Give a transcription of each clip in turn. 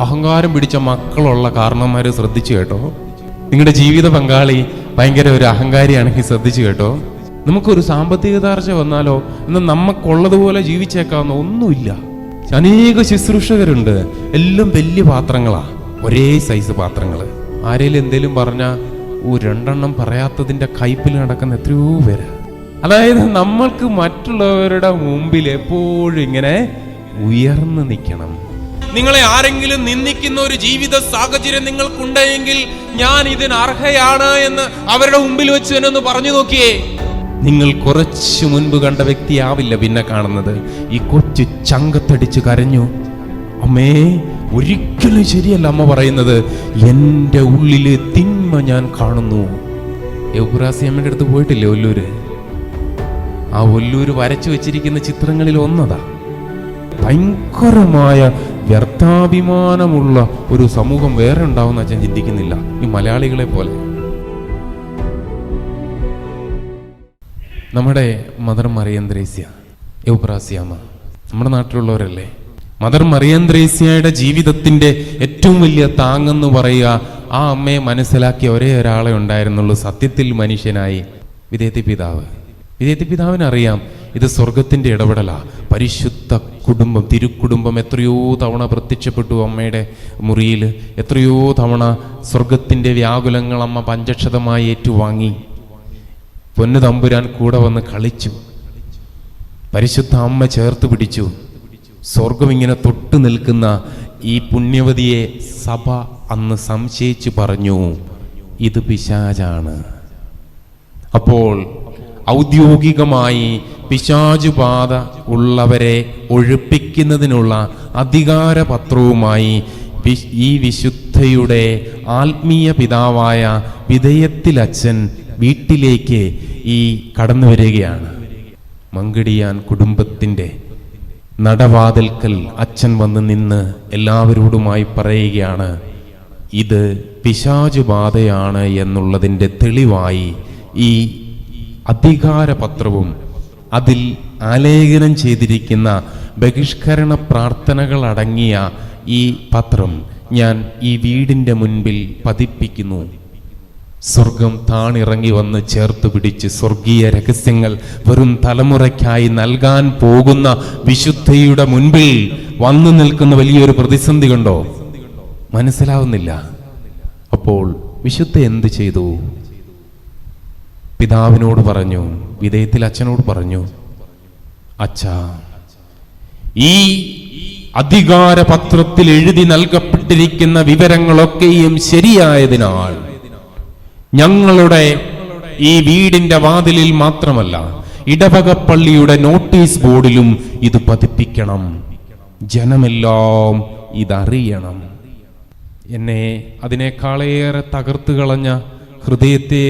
അഹങ്കാരം പിടിച്ച മക്കളുള്ള കാരണന്മാരെ ശ്രദ്ധിച്ചു കേട്ടോ. നിങ്ങളുടെ ജീവിത പങ്കാളി ഭയങ്കര ഒരു അഹങ്കാരിയാണെങ്കിൽ ശ്രദ്ധിച്ചു കേട്ടോ. നമുക്കൊരു സാമ്പത്തിക താർച്ച വന്നാലോ എന്നാൽ നമുക്കുള്ളതുപോലെ ജീവിച്ചേക്കാവുന്ന ഒന്നുമില്ല. അനേക ശുശ്രൂഷകരുണ്ട്. എല്ലാം വലിയ പാത്രങ്ങളാ. ഒരേ സൈസ് പാത്രങ്ങൾ ആരേലും എന്തേലും പറഞ്ഞാ ഓ രണ്ടെണ്ണം പറയാത്തതിന്റെ കയ്പിൽ നടക്കുന്ന എത്രയോ പേര്. അതായത് നമ്മൾക്ക് മറ്റുള്ളവരുടെ മുമ്പിൽ എപ്പോഴും ഇങ്ങനെ ഉയർന്നു നിൽക്കണം. നിങ്ങളെ ആരെങ്കിലും നിന്ദിക്കുന്ന ഒരു ജീവിത സാഹചര്യം നിങ്ങൾക്കുണ്ടെങ്കിൽ ഞാൻ ഇതിന് അർഹയാണ് എന്ന് അവരുടെ മുമ്പിൽ വെച്ച് തന്നെ ഒന്ന് പറഞ്ഞു നോക്കിയേ. നിങ്ങൾ കുറച്ചു മുൻപ് കണ്ട വ്യക്തിയാവില്ല പിന്നെ കാണുന്നത്. ഈ കൊച്ചു ചങ്കത്തടിച്ച് കരഞ്ഞു. അമ്മേ ഒരിക്കലും ശരിയല്ല അമ്മ പറയുന്നത്. എന്റെ ഉള്ളിലെ തിന്മ ഞാൻ കാണുന്നു. യൗപുരാസി അമ്മയുടെ അടുത്ത് പോയിട്ടില്ലേ ഒല്ലൂര്? ആ ഒല്ലൂര് വരച്ചു വെച്ചിരിക്കുന്ന ചിത്രങ്ങളിൽ ഒന്നതാ. ഭയങ്കരമായ വ്യർത്ഥാഭിമാനമുള്ള ഒരു സമൂഹം വേറെ ഉണ്ടാവുന്ന അച്ഛൻ ചിന്തിക്കുന്നില്ല. ഈ മലയാളികളെ പോലെ. നമ്മുടെ മദർ മറിയന്ത്രേസ്യ യൗപ്രാസ്യാമ നമ്മുടെ നാട്ടിലുള്ളവരല്ലേ? മദർ മറിയന്ത്രേസ്യയുടെ ജീവിതത്തിന്റെ ഏറ്റവും വലിയ താങ്ങെന്ന് പറയുക ആ അമ്മയെ മനസ്സിലാക്കിയ ഒരേ ഒരാളെ ഉണ്ടായിരുന്നുള്ളൂ സത്യത്തിൽ മനുഷ്യനായി വിദേത്തി പിതാവ് വിദേത്തി പിതാവിനറിയാം ഇത് സ്വർഗത്തിന്റെ ഇടപെടലാണ് പരിശുദ്ധ കുടുംബം തിരുക്കുടുംബം എത്രയോ തവണ പ്രത്യക്ഷപ്പെട്ടു അമ്മയുടെ മുറിയിൽ. എത്രയോ തവണ സ്വർഗത്തിന്റെ വ്യാകുലങ്ങൾ അമ്മ പഞ്ചക്ഷതമായി ഏറ്റുവാങ്ങി. പൊന്നു തമ്പുരാൻ കൂടെ വന്ന് കളിച്ചു. പരിശുദ്ധ അമ്മ ചേർത്ത് പിടിച്ചു. സ്വർഗം ഇങ്ങനെ തൊട്ടു നിൽക്കുന്ന ഈ പുണ്യവതിയെ സഭ അന്ന് സംശയിച്ചു പറഞ്ഞു ഇത് പിശാചാണ്. അപ്പോൾ ഔദ്യോഗികമായി പിശാചുപാത ഉള്ളവരെ ഒഴിപ്പിക്കുന്നതിനുള്ള അധികാരപത്രവുമായി ഈ വിശുദ്ധയുടെ ആത്മീയ പിതാവായ വിധേയത്തിലച്ഛൻ വീട്ടിലേക്ക് ഈ കടന്നു വരികയാണ് മങ്കിടിയാൻ കുടുംബത്തിന്റെ നടവാതിൽക്കൽ അച്ഛൻ വന്ന് നിന്ന് എല്ലാവരോടുമായി പറയുകയാണ് ഇത് പിശാചുബാധയാണ് എന്നുള്ളതിന്റെ തെളിവായി ഈ അധികാരപത്രവും അതിൽ ആലേഖനം ചെയ്തിരിക്കുന്ന ബഹിഷ്കരണ പ്രാർത്ഥനകൾ അടങ്ങിയ ഈ പത്രം ഞാൻ ഈ വീടിന്റെ മുൻപിൽ പതിപ്പിക്കുന്നു. സ്വർഗം താണിറങ്ങി വന്ന് ചേർത്ത് പിടിച്ച് സ്വർഗീയ രഹസ്യങ്ങൾ വെറും തലമുറയ്ക്കായി നൽകാൻ പോകുന്ന വിശുദ്ധയുടെ മുൻപിൽ വന്നു നിൽക്കുന്ന വലിയൊരു പ്രതിസന്ധി കണ്ടോ? മനസ്സിലാവുന്നില്ല. അപ്പോൾ വിശുദ്ധ എന്ത് ചെയ്തു? പിതാവിനോട് പറഞ്ഞു വിധേയത്തിൽ അച്ഛനോട് പറഞ്ഞു അച്ഛ ഈ അധികാരപത്രത്തിൽ എഴുതി നൽകപ്പെട്ടിരിക്കുന്ന വിവരങ്ങളൊക്കെയും ശരിയായതിനാൽ ഞങ്ങളുടെ ഈ വീടിന്റെ വാതിലിൽ മാത്രമല്ല ഇടവകപ്പള്ളിയുടെ നോട്ടീസ് ബോർഡിലും ഇത് പതിപ്പിക്കണം. ജനമെല്ലാം ഇതറിയണം. എന്നെ അതിനേക്കാളേറെ തകർത്ത് കളഞ്ഞ ഹൃദയത്തെ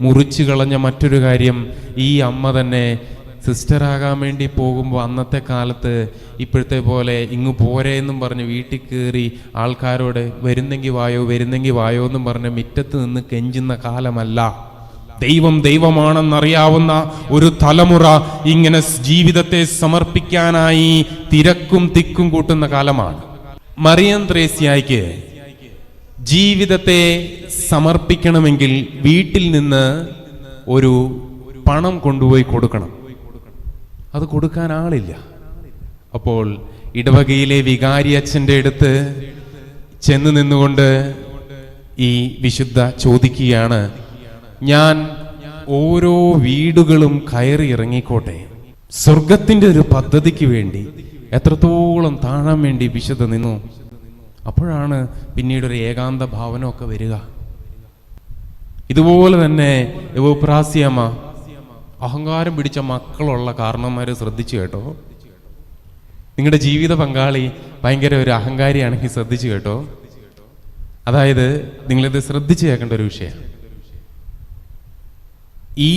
മുറിച്ചു കളഞ്ഞ മറ്റൊരു കാര്യം ഈ അമ്മ തന്നെ സിസ്റ്ററാകാൻ വേണ്ടി പോകുമ്പോൾ അന്നത്തെ കാലത്ത് ഇപ്പോഴത്തെ പോലെ ഇങ്ങ് പോരെ എന്നും പറഞ്ഞ് വീട്ടിൽ കയറി ആൾക്കാരോട് വരുന്നെങ്കിൽ വായോ വരുന്നെങ്കിൽ വായോ എന്നും പറഞ്ഞ് മുറ്റത്ത് നിന്ന് കെഞ്ചുന്ന കാലമല്ല. ദൈവം ദൈവമാണെന്നറിയാവുന്ന ഒരു തലമുറ ഇങ്ങനെ ജീവിതത്തെ സമർപ്പിക്കാനായി തിരക്കും തിക്കും കൂട്ടുന്ന കാലമാണ്. മറിയം ത്രേസ്യായ്ക്ക് ജീവിതത്തെ സമർപ്പിക്കണമെങ്കിൽ വീട്ടിൽ നിന്ന് ഒരു പണം കൊണ്ടുപോയി കൊടുക്കണം. അത് കൊടുക്കാൻ ആളില്ല. അപ്പോൾ ഇടവകയിലെ വികാരി അച്ഛന്റെ അടുത്ത് ചെന്ന് നിന്നുകൊണ്ട് ഈ വിശുദ്ധ ചോദിക്കുകയാണ് ഞാൻ ഓരോ വീടുകളും കയറി ഇറങ്ങിക്കോട്ടെ. സ്വർഗത്തിന്റെ ഒരു പദ്ധതിക്ക് വേണ്ടി എത്രത്തോളം താഴാൻ വേണ്ടി വിശുദ്ധ നിന്നു? അപ്പോഴാണ് പിന്നീട് ഒരു ഏകാന്ത ഭാവനമൊക്കെ വരിക. ഇതുപോലെ തന്നെ യുവപ്രാസ്യമ്മ അഹങ്കാരം പിടിച്ച മക്കളുള്ള കാരണന്മാര് ശ്രദ്ധിച്ചു കേട്ടോ. നിങ്ങളുടെ ജീവിത പങ്കാളി ഭയങ്കര ഒരു അഹങ്കാരിയാണെങ്കിൽ ശ്രദ്ധിച്ചു കേട്ടോ. അതായത് നിങ്ങളിത് ശ്രദ്ധിച്ചു കേൾക്കേണ്ട ഒരു വിഷയമാണ് ഈ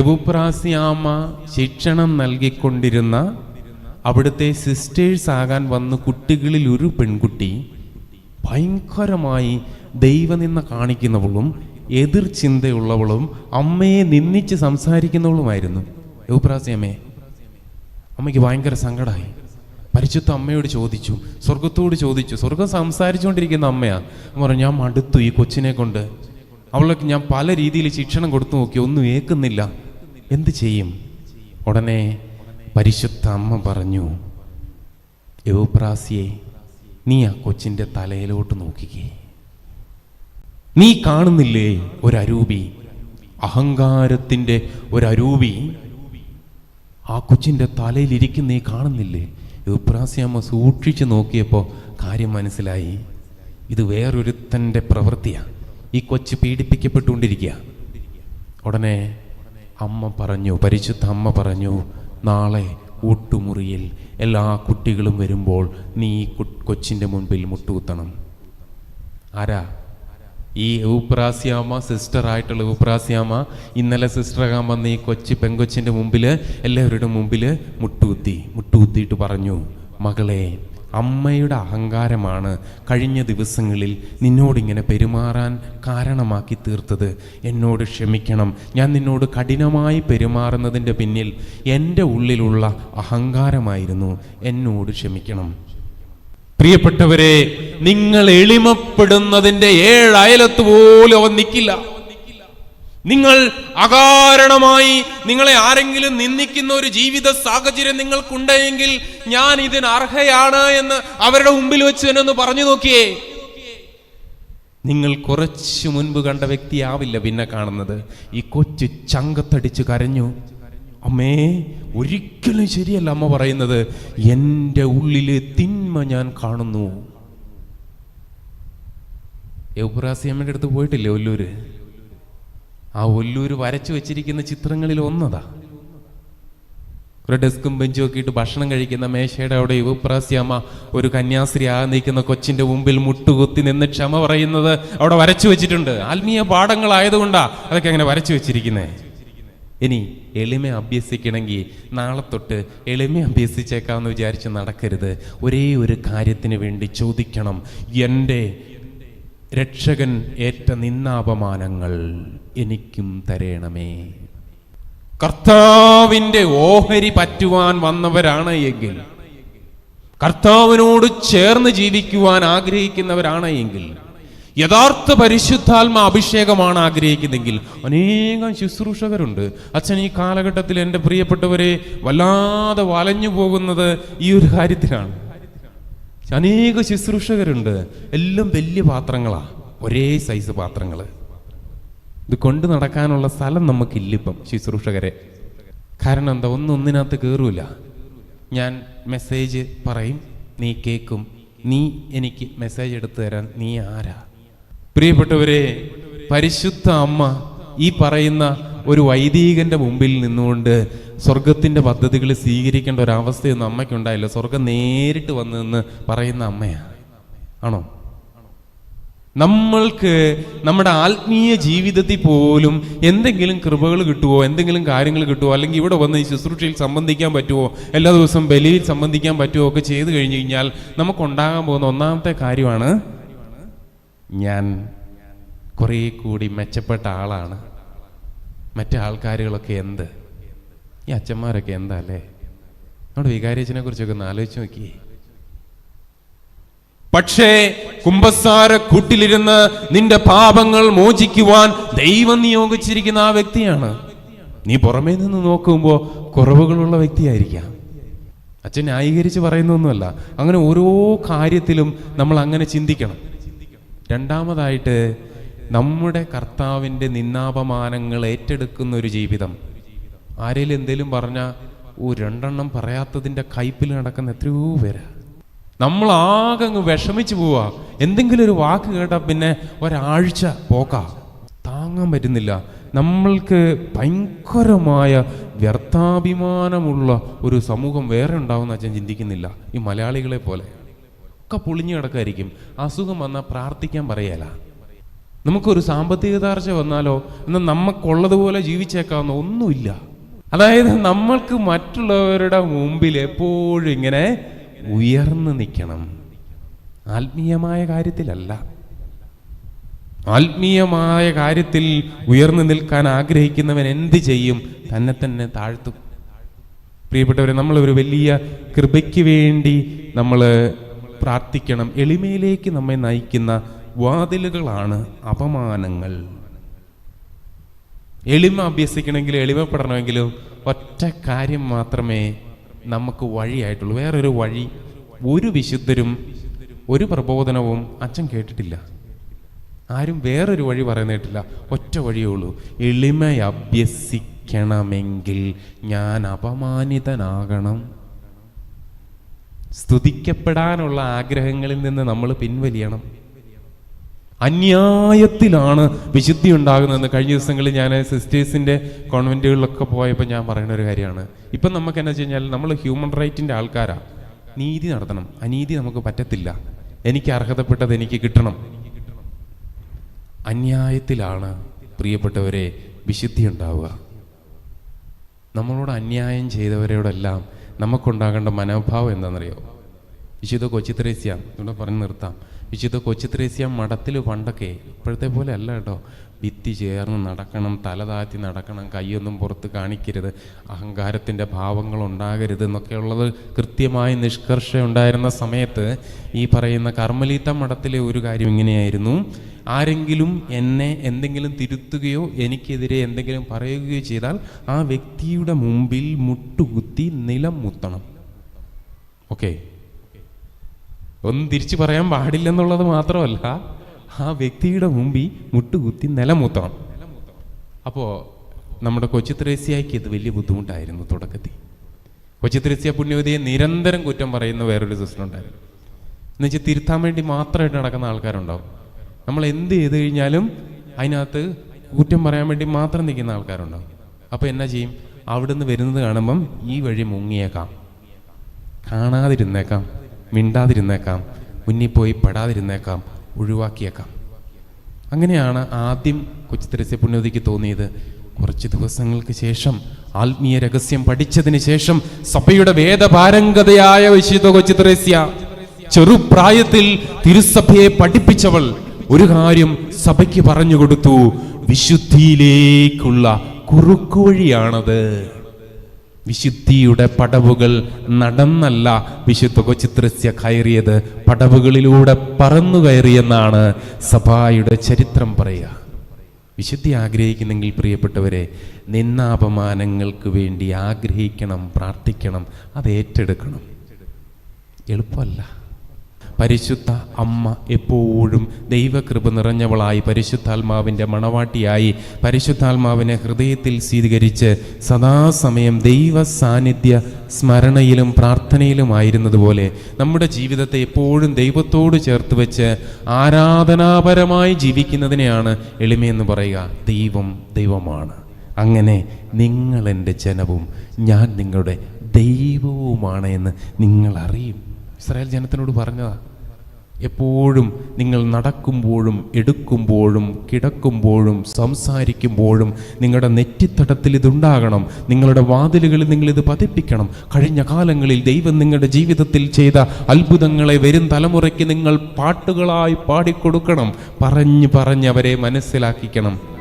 എബുപ്രാസ്യാമ്മ ശിക്ഷണം നൽകിക്കൊണ്ടിരുന്ന അവിടുത്തെ സിസ്റ്റേഴ്സ് ആകാൻ വന്ന കുട്ടികളിൽ ഒരു പെൺകുട്ടി ഭയങ്കരമായി ദൈവനിന്ന കാണിക്കുന്നവളും എതിർ ചിന്തയുള്ളവളും അമ്മയെ നിന്ദിച്ച് സംസാരിക്കുന്നവളുമായിരുന്നു. യൗപ്രാസിയമ്മേ അമ്മയ്ക്ക് ഭയങ്കര സങ്കടമായി പരിശുദ്ധ അമ്മയോട് ചോദിച്ചു സ്വർഗത്തോട് ചോദിച്ചു സ്വർഗം സംസാരിച്ചുകൊണ്ടിരിക്കുന്ന അമ്മയാ. പറഞ്ഞു ഞാൻ മടുത്തു ഈ കൊച്ചിനെ കൊണ്ട്. അവളൊക്കെ ഞാൻ പല രീതിയിൽ ശിക്ഷണം കൊടുത്തു നോക്കി ഒന്നും ഏക്കുന്നില്ല എന്ത് ചെയ്യും? ഉടനെ പരിശുദ്ധ അമ്മ പറഞ്ഞു യോപ്രാസിയെ നീ ആ കൊച്ചിന്റെ തലയിലോട്ട് നോക്കിക്കേ. നീ കാണുന്നില്ലേ ഒരരൂപി? അഹങ്കാരത്തിന്റെ ഒരരൂപി. ആ കൊച്ചിന്റെ തലയിലിരിക്കുന്ന നീ കാണുന്നില്ലേ? യുപ്രാസിയമ്മ സൂക്ഷിച്ചു നോക്കിയപ്പോൾ കാര്യം മനസ്സിലായി. ഇത് വേറൊരുത്തന്റെ പ്രവൃത്തിയാണ് ഈ കൊച്ച് പീഡിപ്പിക്കപ്പെട്ടുകൊണ്ടിരിക്കുക. ഉടനെ അമ്മ പറഞ്ഞു പരിശുദ്ധ അമ്മ പറഞ്ഞു നാളെ ഊട്ടുമുറിയിൽ എല്ലാ കുട്ടികളും വരുമ്പോൾ നീ കൊച്ചിന്റെ മുൻപിൽ മുട്ടുകുത്തണം. ആരാ? ഈ ഊപ്രാസ്യാമ സിസ്റ്റർ ആയിട്ടുള്ള ഊപ്രാസ്യാമ ഇന്നലെ സിസ്റ്ററാകാൻ വന്ന ഈ കൊച്ചി പെങ്കൊച്ചിന്റെ മുമ്പിൽ എല്ലാവരുടെ മുമ്പിൽ മുട്ടുകുത്തി മുട്ടുകുത്തിയിട്ട് പറഞ്ഞു മകളെ അമ്മയുടെ അഹങ്കാരമാണ് കഴിഞ്ഞ ദിവസങ്ങളിൽ നിന്നോടിങ്ങനെ പെരുമാറാൻ കാരണമാക്കി തീർത്തത്. എന്നോട് ക്ഷമിക്കണം. ഞാൻ നിന്നോട് കഠിനമായി പെരുമാറുന്നതിന്റെ പിന്നിൽ എന്റെ ഉള്ളിലുള്ള അഹങ്കാരമായിരുന്നു. എന്നോട് ക്ഷമിക്കണം. പ്രിയപ്പെട്ടവരെ നിങ്ങൾ എളിമപ്പെടുന്നതിന്റെ ഏഴ് അയലത്ത് പോലും അവൻ നിൽക്കില്ല. നിങ്ങൾ അകാരണമായി നിങ്ങളെ ആരെങ്കിലും നിന്ദിക്കുന്ന ഒരു ജീവിത സാഹചര്യം നിങ്ങൾക്കുണ്ടെങ്കിൽ ഞാൻ ഇതിന് അർഹയാണ് എന്ന് അവരുടെ മുമ്പിൽ വെച്ച് തന്നെ ഒന്ന് പറഞ്ഞു നോക്കിയേ. നിങ്ങൾ കുറച്ചു മുൻപ് കണ്ട വ്യക്തിയാവില്ല പിന്നെ കാണുന്നത്. ഈ കൊച്ചു ചങ്കത്തടിച്ച് കരഞ്ഞു. അമ്മേ ഒരിക്കലും ശരിയല്ല അമ്മ പറയുന്നത്. എന്റെ ഉള്ളിലെ തിന്മ ഞാൻ കാണുന്നു. യൗപ്രാസിയമ്മയുടെ അടുത്ത് പോയിട്ടില്ലേ ഒല്ലൂര് ആ ഒല്ലൂർ വരച്ചു വെച്ചിരിക്കുന്ന ചിത്രങ്ങളിൽ ഒന്നതാ. ഒരു ഡെസ്കും ബെഞ്ചും ഒക്കെ ഇട്ട് ഭക്ഷണം കഴിക്കുന്ന മേശയുടെ അവിടെ യുവപ്രാസ്യമ്മ ഒരു കന്യാസ്ത്രീ ആ നിൽക്കുന്ന കൊച്ചിന്റെ മുമ്പിൽ മുട്ടുകുത്തി നിന്ന് ക്ഷമ പറയുന്നത് അവിടെ വരച്ചു വെച്ചിട്ടുണ്ട്. ആത്മീയ പാഠങ്ങളായതുകൊണ്ടാ അതൊക്കെ അങ്ങനെ വരച്ചു വെച്ചിരിക്കുന്നേ. ഇനി എളിമ അഭ്യസിക്കണമെങ്കിൽ നാളെ തൊട്ട് എളിമ അഭ്യസിച്ചേക്കാമെന്ന് വിചാരിച്ച് നടക്കരുത്. ഒരേ ഒരു കാര്യത്തിന് വേണ്ടി ചോദിക്കണം. എന്റെ രക്ഷകൻ ഏറ്റ നിന്നാപമാനങ്ങൾ. എനിക്കും തരേണമേ. കർത്താവിന്റെ ഓഹരി പറ്റുവാൻ വന്നവരാണ് എങ്കിൽ കർത്താവിനോട് ചേർന്ന് ജീവിക്കുവാൻ ആഗ്രഹിക്കുന്നവരാണ് എങ്കിൽ യഥാർത്ഥ പരിശുദ്ധാത്മ അഭിഷേകമാണ് ആഗ്രഹിക്കുന്നതെങ്കിൽ അനേകം ശുശ്രൂഷകരുണ്ട്. അച്ഛൻ ഈ കാലഘട്ടത്തിൽ എന്റെ പ്രിയപ്പെട്ടവരെ വല്ലാതെ വലഞ്ഞു പോകുന്നത് ഈ ഒരു കാര്യത്തിലാണ്. അനേക ശുശ്രൂഷകരുണ്ട്. എല്ലാം വലിയ പാത്രങ്ങളാണ് ഒരേ സൈസ് പാത്രങ്ങൾ ഇത് കൊണ്ട് നടക്കാനുള്ള സ്ഥലം നമുക്കില്ലിപ്പം ശുശ്രൂഷകരെ. കാരണം എന്താ ഒന്നും ഒന്നിനകത്ത് കയറൂല ഞാൻ മെസ്സേജ് പറയും നീ കേൾക്കും നീ എനിക്ക് മെസ്സേജ് എടുത്തു തരാൻ നീ ആരാ? പ്രിയപ്പെട്ടവരെ പരിശുദ്ധ അമ്മ ഈ പറയുന്ന ഒരു വൈദികന്റെ മുമ്പിൽ നിന്നുകൊണ്ട് സ്വർഗത്തിന്റെ പദ്ധതികൾ സ്വീകരിക്കേണ്ട ഒരു അവസ്ഥയൊന്നും അമ്മയ്ക്കുണ്ടായില്ല. സ്വർഗം നേരിട്ട് വന്നു നിന്ന് പറയുന്ന അമ്മയാണ് ആണോ? നമ്മൾക്ക് നമ്മുടെ ആത്മീയ ജീവിതത്തിൽ പോലും എന്തെങ്കിലും കൃപകൾ കിട്ടുമോ എന്തെങ്കിലും കാര്യങ്ങൾ കിട്ടുമോ അല്ലെങ്കിൽ ഇവിടെ വന്ന് ഈ ശുശ്രൂഷയിൽ സംബന്ധിക്കാൻ പറ്റുമോ എല്ലാ ദിവസവും ബലിയിൽ സംബന്ധിക്കാൻ പറ്റുമോ ഒക്കെ ചെയ്തു കഴിഞ്ഞു കഴിഞ്ഞാൽ നമുക്കുണ്ടാകാൻ പോകുന്ന ഒന്നാമത്തെ കാര്യമാണ് ഞാൻ കുറേ കൂടി മെച്ചപ്പെട്ട ആളാണ്. മറ്റേ ആൾക്കാരുകളൊക്കെ എന്ത്? ഈ അച്ഛന്മാരൊക്കെ എന്താ അല്ലേ? നമ്മുടെ വികാരിയച്ചനെ കുറിച്ചൊക്കെ ഒന്ന് ആലോചിച്ച് നോക്കിയേ. പക്ഷേ കുംഭസാര കൂട്ടിലിരുന്ന് നിന്റെ പാപങ്ങൾ മോചിക്കുവാൻ ദൈവം നിയോഗിച്ചിരിക്കുന്ന ആ വ്യക്തിയാണ്. നീ പുറമേ നിന്ന് നോക്കുമ്പോൾ കുറവുകളുള്ള വ്യക്തിയായിരിക്കാം. അച്ഛൻ ന്യായീകരിച്ച് പറയുന്നൊന്നുമല്ല അങ്ങനെ ഓരോ കാര്യത്തിലും നമ്മൾ അങ്ങനെ ചിന്തിക്കണം. രണ്ടാമതായിട്ട് നമ്മുടെ കർത്താവിന്റെ നിന്നാപമാനങ്ങൾ ഏറ്റെടുക്കുന്ന ഒരു ജീവിതം. ആരെങ്കിലും എന്തെങ്കിലും പറഞ്ഞാൽ ഓ രണ്ടെണ്ണം പറയാത്തതിന്റെ കയ്പിൽ നടക്കുന്ന എത്രയോ പേരാ. നമ്മൾ ആകെ അങ്ങ് വിഷമിച്ചു പോവാ. എന്തെങ്കിലും ഒരു വാക്ക് കേട്ടാൽ പിന്നെ ഒരാഴ്ച പോക്കാ. താങ്ങാൻ പറ്റുന്നില്ല. നമ്മൾക്ക് ഭയങ്കരമായ വ്യർത്ഥാഭിമാനമുള്ള ഒരു സമൂഹം വേറെ ഉണ്ടാവുമെന്ന് അച്ഛൻ ചിന്തിക്കുന്നില്ല. ഈ മലയാളികളെ പോലെ. ഒക്കെ പൊളിഞ്ഞു കിടക്കായിരിക്കും. അസുഖം വന്നാൽ പ്രാർത്ഥിക്കാൻ പറയല. നമുക്കൊരു സാമ്പത്തിക താർച്ച വന്നാലോ എന്നാൽ നമുക്കുള്ളതുപോലെ ജീവിച്ചേക്കാവുന്ന ഒന്നുമില്ല. അതായത് നമ്മൾക്ക് മറ്റുള്ളവരുടെ മുമ്പിൽ എപ്പോഴും ഇങ്ങനെ ഉയർന്നു നിൽക്കണം. ആത്മീയമായ കാര്യത്തിലല്ല. ആത്മീയമായ കാര്യത്തിൽ ഉയർന്നു നിൽക്കാൻ ആഗ്രഹിക്കുന്നവൻ എന്ത് ചെയ്യും? തന്നെ തന്നെ താഴ്ത്തും. പ്രിയപ്പെട്ടവരെ നമ്മളൊരു വലിയ കൃപയ്ക്ക് വേണ്ടി നമ്മൾ പ്രാർത്ഥിക്കണം. എളിമയിലേക്ക് നമ്മെ നയിക്കുന്ന വാതിലുകളാണ് അപമാനങ്ങൾ. എളിമ അഭ്യസിക്കണമെങ്കിലും എളിമപ്പെടണമെങ്കിലും ഒറ്റ കാര്യം മാത്രമേ നമുക്ക് വഴിയായിട്ടുള്ളൂ. വേറൊരു വഴി ഒരു വിശുദ്ധരും ഒരു പ്രബോധനവും അച്ഛൻ കേട്ടിട്ടില്ല. ആരും വേറൊരു വഴി പറയുന്നിട്ടില്ല ഒറ്റ വഴിയേ ഉള്ളൂ. എളിമ അഭ്യസിക്കണമെങ്കിൽ ഞാൻ അപമാനിതനാകണം. സ്തുതിക്കപ്പെടാനുള്ള ആഗ്രഹങ്ങളിൽ നിന്ന് നമ്മൾ പിൻവലിയണം. അന്യായത്തിലാണ് വിശുദ്ധി ഉണ്ടാകുന്നതെന്ന് കഴിഞ്ഞ ദിവസങ്ങളിൽ ഞാൻ സിസ്റ്റേഴ്സിന്റെ കോൺവെന്റുകളിലൊക്കെ പോയപ്പോൾ ഞാൻ പറയുന്ന ഒരു കാര്യമാണ്. ഇപ്പം നമുക്ക് എന്നാ വെച്ച് കഴിഞ്ഞാൽ നമ്മൾ ഹ്യൂമൻ റൈറ്റിന്റെ ആൾക്കാരാണ് നീതി നടത്തണം. അനീതി നമുക്ക് പറ്റത്തില്ല. എനിക്ക് അർഹതപ്പെട്ടത് എനിക്ക് കിട്ടണം. അന്യായത്തിലാണ് പ്രിയപ്പെട്ടവരെ വിശുദ്ധി ഉണ്ടാവുക നമ്മളോട് അന്യായം ചെയ്തവരോടെല്ലാം നമുക്കുണ്ടാകേണ്ട മനോഭാവം എന്താണെന്നറിയോ? വിശുദ്ധ കൊച്ചിത്രേസ്യ ഇവിടെ പറഞ്ഞു നിർത്താം. വിശുദ്ധ കൊച്ചിത്രേസ്യ മഠത്തിൽ പണ്ടൊക്കെ ഇപ്പോഴത്തെ പോലെ അല്ല കേട്ടോ. ഭിത്തി ചേർന്ന് നടക്കണം തല താഴ്ത്തി നടക്കണം കൈയൊന്നും പുറത്ത് കാണിക്കരുത് അഹങ്കാരത്തിന്റെ ഭാവങ്ങൾ ഉണ്ടാകരുത് എന്നൊക്കെയുള്ളത് കൃത്യമായി നിഷ്കർഷ ഉണ്ടായിരുന്ന സമയത്ത് ഈ പറയുന്ന കർമ്മലീത്ത മഠത്തിലെ ഒരു കാര്യം ഇങ്ങനെയായിരുന്നു. ആരെങ്കിലും എന്നെ എന്തെങ്കിലും തിരുത്തുകയോ എനിക്കെതിരെ എന്തെങ്കിലും പറയുകയോ ചെയ്താൽ ആ വ്യക്തിയുടെ മുമ്പിൽ മുട്ടുകുത്തി നിലം മുത്തണം. ഓക്കെ. ഒന്നും തിരിച്ചു പറയാൻ പാടില്ലെന്നുള്ളത് മാത്രമല്ല ആ വ്യക്തിയുടെ മുമ്പിൽ മുട്ടുകുത്തി നിലമൂത്തണം അപ്പോൾ നമ്മുടെ കൊച്ചു ത്രേസ്യയ്ക്ക് ഇത് വലിയ ബുദ്ധിമുട്ടായിരുന്നു തുടക്കത്തിൽ. കൊച്ചു ത്രേസ്യ പുണ്യവതിയെ നിരന്തരം കുറ്റം പറയുന്ന വേറൊരു സിസ്റ്റർ ഉണ്ടായിരുന്നു എന്നുവെച്ചാൽ തിരുത്താൻ വേണ്ടി മാത്രമായിട്ട് നടക്കുന്ന ആൾക്കാരുണ്ടാവും. നമ്മൾ എന്ത് ചെയ്ത് കഴിഞ്ഞാലും അതിനകത്ത് കുറ്റം പറയാൻ വേണ്ടി മാത്രം നിൽക്കുന്ന ആൾക്കാരുണ്ടാവും. അപ്പോൾ എന്നാ ചെയ്യും? അവിടുന്ന് വരുന്നത് കാണുമ്പം ഈ വഴി മുങ്ങിയേക്കാം. കാണാതിരുന്നേക്കാം. മിണ്ടാതിരുന്നേക്കാം മുന്നിൽ പോയി പെടാതിരുന്നേക്കാം ഒഴിവാക്കിയേക്കാം. അങ്ങനെയാണ് ആദ്യം കൊച്ചു തെരസ്യ പുണ്യതിക്ക് തോന്നിയത്. കുറച്ച് ദിവസങ്ങൾക്ക് ശേഷം ആത്മീയ രഹസ്യം പഠിച്ചതിന് ശേഷം സഭയുടെ വേദപാരംഗതയായ വിശുദ്ധ കൊച്ചു തെരസ്യ ചെറുപ്രായത്തിൽ തിരുസഭയെ പഠിപ്പിച്ചവൾ ഒരു കാര്യം സഭയ്ക്ക് പറഞ്ഞു കൊടുത്തു. വിശുദ്ധിയിലേക്കുള്ള കുറുക്കുവഴിയാണത് വിശുദ്ധിയുടെ പടവുകൾ നടന്നല്ല വിശുദ്ധ കൊച്ചിത്രസ്യ കയറിയത്. പടവുകളിലൂടെ പറന്നു കയറിയെന്നാണ് സഭായുടെ ചരിത്രം പറയുക. വിശുദ്ധി ആഗ്രഹിക്കുന്നെങ്കിൽ പ്രിയപ്പെട്ടവരെ നിന്നാപമാനങ്ങൾക്ക് വേണ്ടി ആഗ്രഹിക്കണം പ്രാർത്ഥിക്കണം അത് ഏറ്റെടുക്കണം. എളുപ്പമല്ല. പരിശുദ്ധ അമ്മ എപ്പോഴും ദൈവകൃപ നിറഞ്ഞവളായി പരിശുദ്ധാത്മാവിന്റെ മണവാട്ടിയായി പരിശുദ്ധാത്മാവിനെ ഹൃദയത്തിൽ സ്വീകരിച്ച് സദാസമയം ദൈവ സാന്നിധ്യ സ്മരണയിലും പ്രാർത്ഥനയിലുമായിരുന്നതുപോലെ നമ്മുടെ ജീവിതത്തെ എപ്പോഴും ദൈവത്തോട് ചേർത്ത് വെച്ച് ആരാധനാപരമായി ജീവിക്കുന്നതിനെയാണ് എളിമയെന്ന് പറയുക. ദൈവം ദൈവമാണ്. അങ്ങനെ നിങ്ങൾ എന്റെ ജനവും ഞാൻ നിങ്ങളുടെ ദൈവവുമാണ് എന്ന് നിങ്ങൾ അറിയും ഇസ്രായേൽ ജനത്തിനോട് പറഞ്ഞതാ. എപ്പോഴും നിങ്ങൾ നടക്കുമ്പോഴും എടുക്കുമ്പോഴും കിടക്കുമ്പോഴും സംസാരിക്കുമ്പോഴും നിങ്ങളുടെ നെറ്റിത്തടത്തിൽ ഇതുണ്ടാകണം. നിങ്ങളുടെ വാതിലുകളിൽ നിങ്ങൾ ഇത് പതിപ്പിക്കണം. കഴിഞ്ഞ കാലങ്ങളിൽ ദൈവം നിങ്ങളുടെ ജീവിതത്തിൽ ചെയ്ത അത്ഭുതങ്ങളെ വരും തലമുറയ്ക്ക് നിങ്ങൾ പാട്ടുകളായി പാടിക്കൊടുക്കണം. പറഞ്ഞു പറഞ്ഞ് അവരെ മനസ്സിലാക്കിക്കണം.